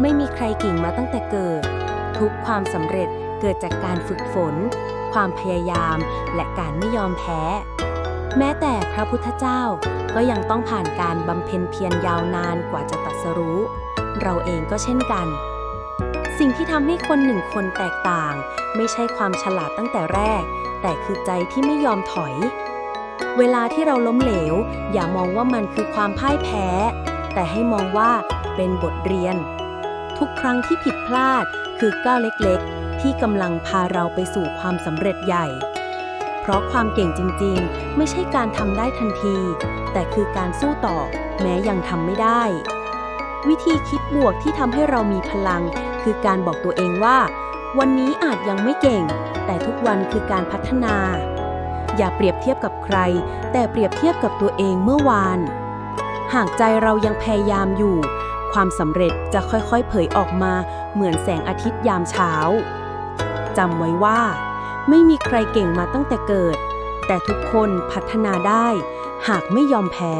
ไม่มีใครเก่งมาตั้งแต่เกิด ทุกความสำเร็จเกิดจากการฝึกฝน ความพยายามและการไม่ยอมแพ้ แม้แต่พระพุทธเจ้าก็ยังต้องผ่านการบำเพ็ญเพียรยาวนานกว่าจะตรัสรู้ เราเองก็เช่นกัน สิ่งที่ทำให้คนหนึ่งคนแตกต่าง ไม่ใช่ความฉลาดตั้งแต่แรก แต่คือใจที่ไม่ยอมถอย เวลาที่เราล้มเหลว อย่ามองว่ามันคือความพ่ายแพ้ แต่ให้มองว่าเป็นบทเรียน ทุกครั้งที่ผิดพลาดคือก้าวเล็กๆ ที่กำลังพาเราไปสู่ความสำเร็จใหญ่ เพราะความเก่งจริงๆ ไม่ใช่การทำได้ทันที แต่คือการสู้ต่อ แม้ยังทำไม่ได้ วิธีคิดบวกที่ทำให้เรามีพลัง คือการบอกตัวเองว่า วันนี้อาจยังไม่เก่ง แต่ทุกวันคือการพัฒนา อย่าเปรียบเทียบกับใคร แต่เปรียบเทียบกับตัวเองเมื่อวาน หากใจเรายังพยายามอยู่ ความสำเร็จจะค่อยๆ เผยออกมาเหมือนแสงอาทิตย์ยามเช้าจำไว้ว่า ไม่มีใครเก่งมาตั้งแต่เกิด แต่ทุกคนพัฒนาได้ หากไม่ยอมแพ้